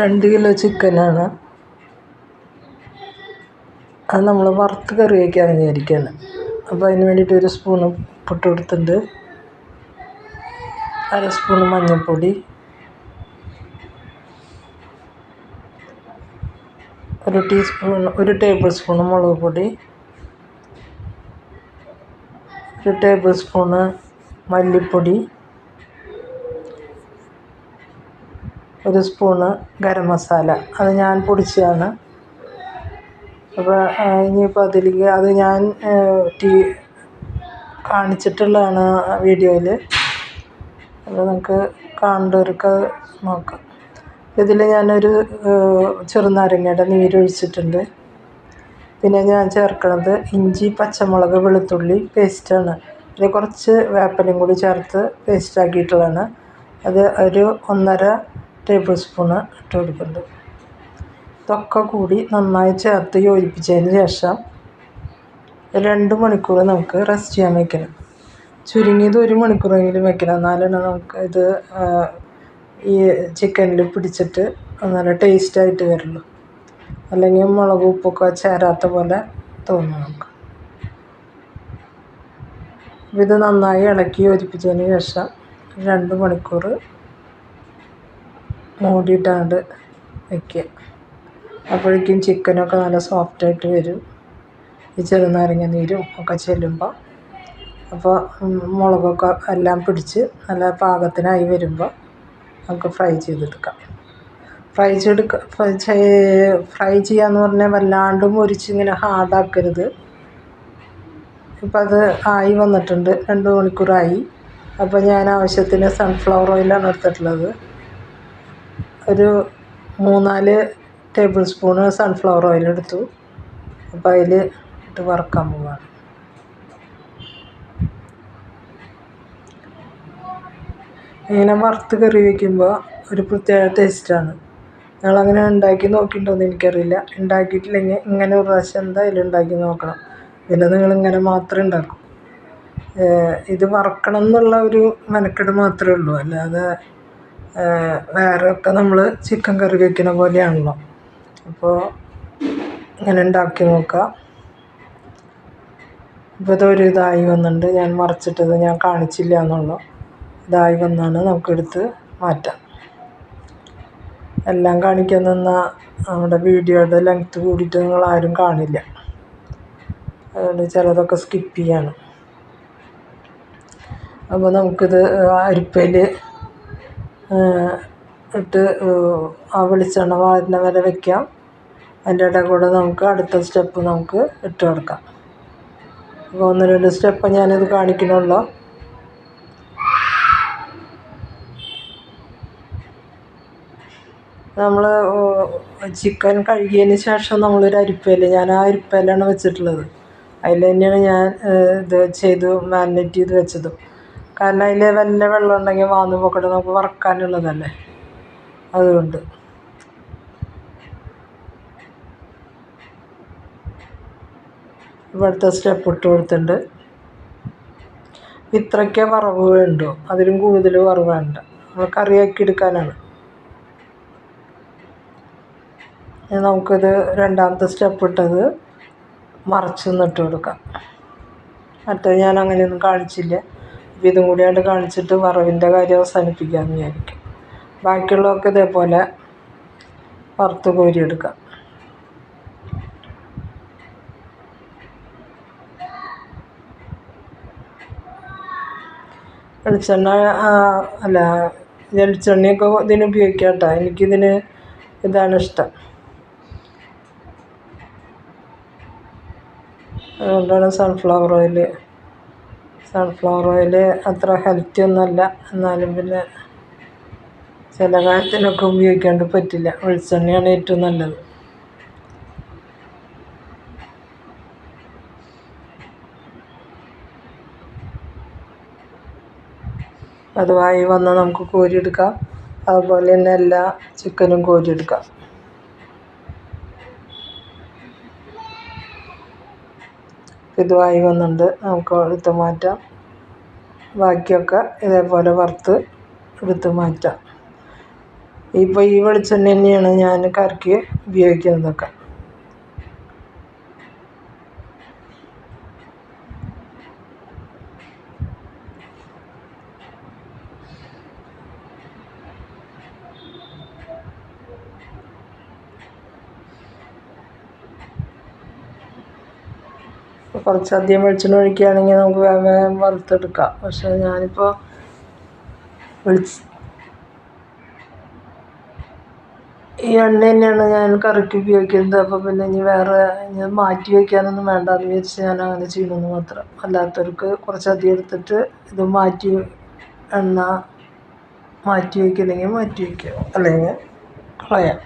രണ്ട് കിലോ ചിക്കനാണ്. അത് നമ്മൾ വറുത്ത് കറി വയ്ക്കാൻ വിചാരിക്കുകയാണ് അപ്പോൾ അതിന് വേണ്ടിയിട്ട് ഒരു സ്പൂണ് പൊട്ട് കൊടുത്തിട്ടുണ്ട്. അര സ്പൂണ് മഞ്ഞൾപ്പൊടി. ഒരു ടീസ്പൂൺ ഒരു ടേബിൾ സ്പൂൺ മുളക് പൊടി. ഒരു ടേബിൾ സ്പൂണ് മല്ലിപ്പൊടി. ഒരു സ്പൂണ് ഗരം മസാല. അത് ഞാൻ പൊടിച്ചതാണ്. അപ്പോൾ ഇനിയിപ്പോൾ അതിലേക്ക് അത് ഞാൻ ടീ കാണിച്ചിട്ടുള്ളതാണ് വീഡിയോയിൽ അപ്പോൾ നമുക്ക് കാണേണ്ടവർക്ക് നോക്കാം. ഇതിൽ ഞാനൊരു ചെറുനാരങ്ങയുടെ നീരൊഴിച്ചിട്ടുണ്ട്. പിന്നെ ഞാൻ ചേർക്കുന്നത് ഇഞ്ചി പച്ചമുളക് വെളുത്തുള്ളി പേസ്റ്റാണ് അതിൽ കുറച്ച് വേപ്പിലയും കൂടി ചേർത്ത് പേസ്റ്റാക്കിയിട്ടുള്ളതാണ് അത് ഒരു ഒന്നര ടേബിൾ സ്പൂണ് ഇട്ട് കൊടുക്കുന്നുണ്ട് ഇതൊക്കെ കൂടി നന്നായി ചേർത്ത് യോജിപ്പിച്ചതിന് ശേഷം രണ്ട് മണിക്കൂർ നമുക്ക് റെസ്റ്റ് ചെയ്യാൻ വയ്ക്കണം ചുരുങ്ങിയത് ഒരു മണിക്കൂറെങ്കിലും വെക്കണം. എന്നാലാണ് നമുക്ക് ഇത് ഈ ചിക്കനിൽ പിടിച്ചിട്ട് നല്ല ടേസ്റ്റായിട്ട് വരുള്ളൂ. അല്ലെങ്കിൽ മുളക് ഉപ്പൊക്കെ ചേരാത്ത പോലെ തോന്നും നമുക്ക്. ഇത് നന്നായി ഇളക്കി യോജിപ്പിച്ചതിന് ശേഷം രണ്ട് മണിക്കൂർ മൂടിയിട്ടാണ്ട് വയ്ക്കുക അപ്പോഴേക്കും ചിക്കനൊക്കെ നല്ല സോഫ്റ്റായിട്ട് വരും. ഈ ചെറുനാരങ്ങ നീരും ഒക്കെ ചെല്ലുമ്പോൾ അപ്പോൾ മുളകൊക്കെ എല്ലാം പിടിച്ച് നല്ല പാകത്തിനായി വരുമ്പോൾ നമുക്ക് ഫ്രൈ ചെയ്തെടുക്കാം. ഫ്രൈ ചെയ്തെടുക്കുക ഫ്രൈ ഫ്രൈ ചെയ്യാന്ന് പറഞ്ഞാൽ വല്ലാണ്ട് മുരിച്ച് ഇങ്ങനെ ഹാർഡാക്കരുത് ഇപ്പം അത് ആയി വന്നിട്ടുണ്ട് രണ്ട് മണിക്കൂറായി. അപ്പോൾ ഞാൻ ആവശ്യത്തിന് സൺഫ്ലവർ ഓയിലാണ് എടുത്തിട്ടുള്ളത്. ഒരു മൂന്നാൽ ടേബിൾ സ്പൂണ് സൺഫ്ലവർ ഓയിൽ എടുത്തു. അപ്പോൾ അതിൽ ഇട്ട് വറുക്കാൻ പോവാണ്. ഇങ്ങനെ വറുത്ത് കറി വയ്ക്കുമ്പോൾ ഒരു പ്രത്യേക ടേസ്റ്റാണ് ഞങ്ങളങ്ങനെ ഉണ്ടാക്കി നോക്കിയിട്ടുണ്ടോയെന്ന് എനിക്കറിയില്ല. ഉണ്ടാക്കിയിട്ടില്ലെങ്കിൽ ഇങ്ങനെ ഒരു പ്രാവശ്യം എന്തായാലും ഉണ്ടാക്കി നോക്കണം. പിന്നെ നിങ്ങളിങ്ങനെ മാത്രമേ ഉണ്ടാക്കൂ. ഇത് വറക്കണം എന്നുള്ള ഒരു മെനക്കെട് മാത്രമേ ഉള്ളൂ. അല്ലാതെ വേറെ ഒക്കെ നമ്മൾ ചിക്കൻ കറി വയ്ക്കുന്ന പോലെയാണല്ലോ. അപ്പോൾ ഇങ്ങനെ ഉണ്ടാക്കി നോക്കുക ഇപ്പോൾ ഇതൊരു ഇതായി വന്നിട്ടുണ്ട്. ഞാൻ മറിച്ചിട്ടത് ഞാൻ കാണിച്ചില്ല എന്നുള്ളൂ. ഇതായി വന്നാണ് നമുക്കെടുത്ത് മാറ്റാം. എല്ലാം കാണിക്കാൻ നിന്നാൽ നമ്മുടെ വീഡിയോയുടെ ലെങ്ത്ത് കൂടിയിട്ട് നിങ്ങൾ ആരും കാണില്ല. അതുകൊണ്ട് ചിലതൊക്കെ സ്കിപ്പ് ചെയ്യാണ്. അപ്പോൾ നമുക്കിത് അരിപ്പയിൽ ഇട്ട് ആ വെളിച്ചെണ്ണ വാരുന്ന വരെ വെക്കാം. അതിന്റെ ഇടയിൽ കൂടെ നമുക്ക് അടുത്ത സ്റ്റെപ്പ് നമുക്ക് ഇട്ട് കൊടുക്കാം. അപ്പോൾ ഒന്ന് രണ്ട് സ്റ്റെപ്പ് ഞാനിത് കാണിക്കണുള്ളൂ നമ്മൾ ചിക്കൻ കഴുകിയതിന് ശേഷം നമ്മളൊരു അരിപ്പയിൽ ഞാൻ ആ അരിപ്പയിലാണ് വെച്ചിട്ടുള്ളത്. അതിൽ തന്നെയാണ് ഞാൻ ഇത് ചെയ്തു മാരിനേറ്റ് ചെയ്ത് വെച്ചതും. കാരണം അതിൽ വല്ല വെള്ളം ഉണ്ടെങ്കിൽ വാന്ന് പോക്കട്ടെ നമുക്ക് വറക്കാനുള്ളതല്ലേ? അതുകൊണ്ട്. ഇവിടുത്തെ സ്റ്റെപ്പ് ഇട്ട് കൊടുത്തിട്ടുണ്ട്. ഇത്രയ്ക്കേ വറവ് വേണ്ടു? അതിലും കൂടുതൽ വറവ് വേണ്ട. നമ്മൾ കറിയാക്കി എടുക്കാനാണ് നമുക്കിത് രണ്ടാമത്തെ സ്റ്റെപ്പ് ഇട്ടത് മറച്ച് നിന്നിട്ട് കൊടുക്കാം. മറ്റേ ഞാൻ അങ്ങനെയൊന്നും കാണിച്ചില്ല. അപ്പോൾ ഇതും കൂടിയാണ്ട് കാണിച്ചിട്ട് വറവിന്റെ കാര്യം അവസാനിപ്പിക്കാമെന്ന് വിചാരിക്കും. ബാക്കിയുള്ളതൊക്കെ ഇതേപോലെ വറുത്ത് കോരിയെടുക്കാം. വെളിച്ചെണ്ണ അല്ല വെളിച്ചെണ്ണയൊക്കെ ഇതിന് ഉപയോഗിക്കാം കേട്ടോ എനിക്കിതിന് ഇതാണ് ഇഷ്ടം. അതുകൊണ്ടാണ് സൺഫ്ലവർ ഓയിൽ സൺഫ്ലവർ ഓയിൽ അത്ര ഹെൽത്തി ഒന്നുമല്ല. എന്നാലും പിന്നെ ചില കാര്യത്തിനൊക്കെ ഉപയോഗിക്കാണ്ട് പറ്റില്ല. വെളിച്ചെണ്ണയാണ് ഏറ്റവും നല്ലത്. പതിവായി വന്നാൽ നമുക്ക് കോരിയെടുക്കാം അതുപോലെ തന്നെ എല്ലാ ചിക്കനും കോരിയെടുക്കാം ഇതുമായി വന്നിട്ടുണ്ട്. നമുക്ക് എടുത്ത് മാറ്റാം. ബാക്കിയൊക്കെ ഇതേപോലെ വറുത്ത് എടുത്ത് മാറ്റാം. ഇപ്പോൾ ഈ വെളിച്ചെണ്ണ തന്നെയാണ് ഞാൻ കറിക്ക് ഉപയോഗിക്കുന്നതൊക്കെ. കുറച്ചധികം വെളിച്ചെണ്ണ ഒഴിക്കുകയാണെങ്കിൽ നമുക്ക് വേഗം വേഗം വറുത്തെടുക്കാം. പക്ഷേ ഞാനിപ്പോൾ വെളിച്ച ഈ എണ്ണ തന്നെയാണ് ഞാൻ കറിക്ക് ഉപയോഗിക്കുന്നത്. അപ്പോൾ പിന്നെ ഇനി വേറെ ഞാൻ മാറ്റി വയ്ക്കാനൊന്നും വേണ്ട. എന്ന് വിചാരിച്ച് ഞാൻ അങ്ങനെ ചെയ്യണമെന്ന് മാത്രം. അല്ലാത്തവർക്ക് കുറച്ചധികം എടുത്തിട്ട് ഇത് മാറ്റി എണ്ണ മാറ്റി വയ്ക്കണമെങ്കിൽ മാറ്റി വയ്ക്കുക അല്ലെങ്കിൽ കളയാം.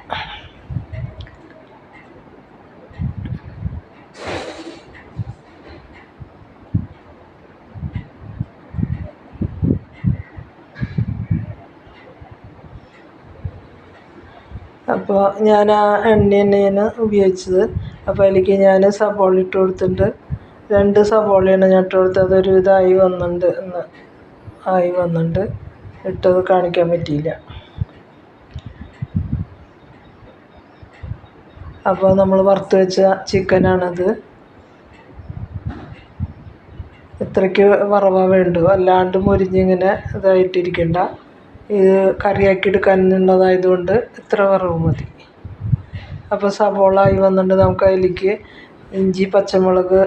അപ്പോൾ ഞാൻ ആ എണ്ണ തന്നെയാണ് ഉപയോഗിച്ചത്. അപ്പോൾ അതിലേക്ക് ഞാൻ സബോള ഇട്ട് കൊടുത്തിട്ടുണ്ട്. രണ്ട് സബോളയാണ് ഞാൻ ഇട്ട് കൊടുത്തത്. അതൊരു ഇതായി വന്നിട്ടുണ്ട് എന്ന് ആയി വന്നിട്ടുണ്ട് ഇട്ടത് കാണിക്കാൻ പറ്റിയില്ല. അപ്പോൾ നമ്മൾ വറുത്ത് വെച്ച ചിക്കനാണത്. ഇത്രയ്ക്ക് വറവ വേണ്ടു അല്ലാണ്ട് മുരിഞ്ഞിങ്ങനെ ഇതായിട്ടിരിക്കണ്ട. ഇത് കറിയാക്കി എടുക്കാനുള്ളതായതുകൊണ്ട് ഇത്ര വറവ് മതി. അപ്പോൾ സവോള ആയി വന്നിട്ട് നമുക്ക് അതിലേക്ക് ഇഞ്ചി പച്ചമുളക്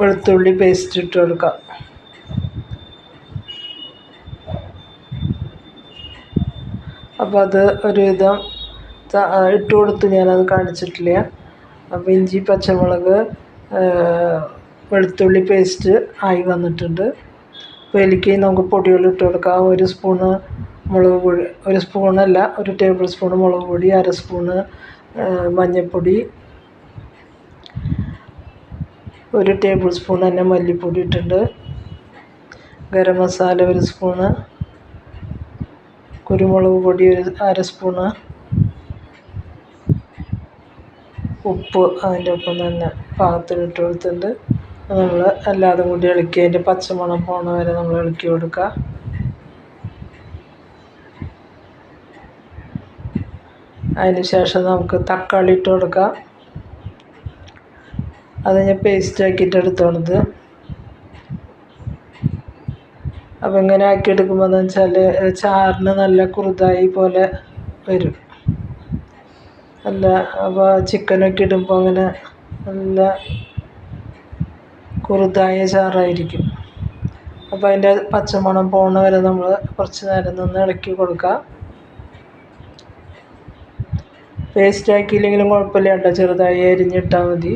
വെളുത്തുള്ളി പേസ്റ്റ് ഇട്ട് കൊടുക്കാം. അപ്പോൾ അത് ഒരുവിധം ഇട്ട് കൊടുത്ത് ഞാനത് കാണിച്ചിട്ടില്ല. അപ്പോൾ ഇഞ്ചി പച്ചമുളക് വെളുത്തുള്ളി പേസ്റ്റ് ആയി വന്നിട്ടുണ്ട്. അതിലേക്ക് നമുക്ക് പൊടികൾ ഇട്ട് കൊടുക്കാം. ഒരു സ്പൂണ് മുളക് പൊടി ഒരു സ്പൂണല്ല ഒരു ടേബിൾ സ്പൂൺ മുളക് പൊടി അര സ്പൂണ് മഞ്ഞൾപ്പൊടി ഒരു ടേബിൾ സ്പൂൺ തന്നെ മല്ലിപ്പൊടി ഇട്ടിട്ടുണ്ട്. ഗരം മസാല ഒരു സ്പൂണ് കുരുമുളക് പൊടി ഒരു അര സ്പൂണ് ഉപ്പ് അതിന്റെ ഒപ്പം തന്നെ പാകത്തിന് ഇട്ട് കൊടുത്തിട്ടുണ്ട്. നമ്മൾ എല്ലാതും കൂടി ഇളക്കി അതിന്റെ പച്ചമണം പോണ വരെ നമ്മൾ ഇളക്കി കൊടുക്കുക അതിന് ശേഷം നമുക്ക് തക്കാളി ഇട്ട് കൊടുക്കാം. അത് ഞാൻ പേസ്റ്റ് ആക്കിയിട്ട് എടുത്തോണത്. അപ്പം ഇങ്ങനെ ആക്കി എടുക്കുമ്പോൾ എന്ന് വെച്ചാൽ ചാറിന് നല്ല കുറുതായി പോലെ വരും. നല്ല അപ്പോൾ ചിക്കനൊക്കെ ഇടുമ്പോൾ അങ്ങനെ നല്ല കുറുതായ ചാറായിരിക്കും. അപ്പോൾ അതിന്റെ പച്ചമണം പോണ വരെ നമ്മൾ കുറച്ച് നേരം നിന്ന് ഇളക്കി കൊടുക്കുക പേസ്റ്റ് ആക്കിയില്ലെങ്കിലും കുഴപ്പമില്ല കേട്ടോ. ചെറുതായി അരിഞ്ഞിട്ടാൽ മതി.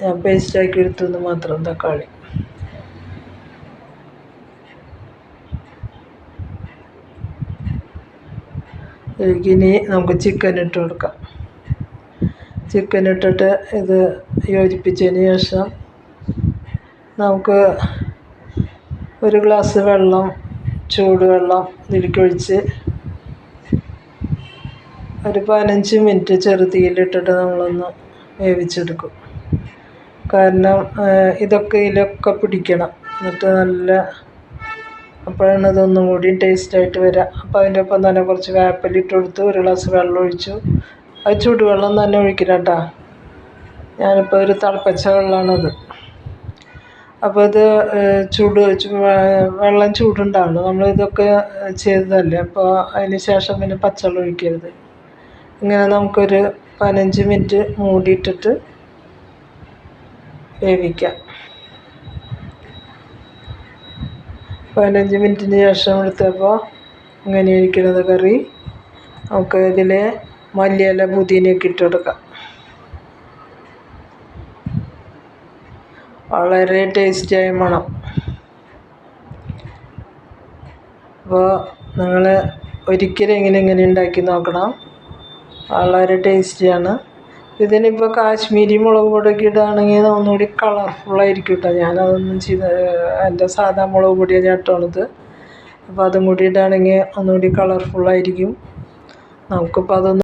ഞാൻ പേസ്റ്റ് ആക്കി എടുത്തെന്ന് മാത്രം തക്കാളി. ഇനി നമുക്ക് ചിക്കൻ ഇട്ട് കൊടുക്കാം. ചിക്കൻ ഇട്ടിട്ട് ഇത് യോജിപ്പിച്ചതിന് ശേഷം നമുക്ക് ഒരു ഗ്ലാസ് വെള്ളം ചൂടുവെള്ളം ഇതിലേക്ക് ഒഴിച്ച് ഒരു പതിനഞ്ച് മിനിറ്റ് ചെറുതീയിലിട്ടിട്ട് നമ്മളൊന്ന് വേവിച്ചെടുക്കും. കാരണം ഇതൊക്കെ ഇതിലൊക്കെ പിടിക്കണം. എന്നിട്ട് നല്ല അപ്പോഴാണ് ഇതൊന്നും കൂടി ടേസ്റ്റായിട്ട് വരിക അപ്പോൾ അതിന്റെ ഒപ്പം തന്നെ കുറച്ച് വേപ്പലിട്ട് കൊടുത്ത് ഒരു ഗ്ലാസ് വെള്ളം ഒഴിച്ചു. അത് ചൂടുവെള്ളം തന്നെ ഒഴിക്കണം കേട്ടോ. ഞാനിപ്പോൾ ഒരു തിളപ്പിച്ച വെള്ളമാണത് അപ്പോൾ ഇത് ചൂട് വെള്ളം ചൂടുണ്ടാവുമല്ലോ നമ്മൾ ഇതൊക്കെ ചെയ്തതല്ലേ? അപ്പോൾ അതിന് ശേഷം പിന്നെ പച്ചവെള്ളം ഒഴിക്കരുത്. ഇങ്ങനെ നമുക്കൊരു പതിനഞ്ച് മിനിറ്റ് മൂടിയിട്ടിട്ട് വേവിക്കാം. പതിനഞ്ച് മിനിറ്റിന് ശേഷം എടുത്തപ്പോൾ ഇങ്ങനെ ഇരിക്കുന്നത് കറി. നമുക്ക് ഇതിൽ മല്ലിയില പുതിനയൊക്കെ ഇട്ട് കൊടുക്കാം. വളരെ ടേസ്റ്റിയായ മണം. അപ്പോൾ നിങ്ങൾ ഒരിക്കലും ഇങ്ങനെ ഇങ്ങനെ ഉണ്ടാക്കി നോക്കണം? വളരെ ടേസ്റ്റിയാണ് ഇതിനിപ്പോൾ കാശ്മീരി മുളക് പൊടിയൊക്കെ ഇടുകയാണെങ്കിൽ ഒന്നുകൂടി കളർഫുള്ളായിരിക്കും കേട്ടോ ഞാനതൊന്നും ചെയ്ത് എന്റെ സാധാ മുളക് പൊടിയാണ് ഞാൻ ഇട്ടുള്ളത് അപ്പോൾ അതും കൂടി ഇടുകയാണെങ്കിൽ ഒന്നുകൂടി കളർഫുള്ളായിരിക്കും നമുക്കിപ്പോൾ അതൊന്നും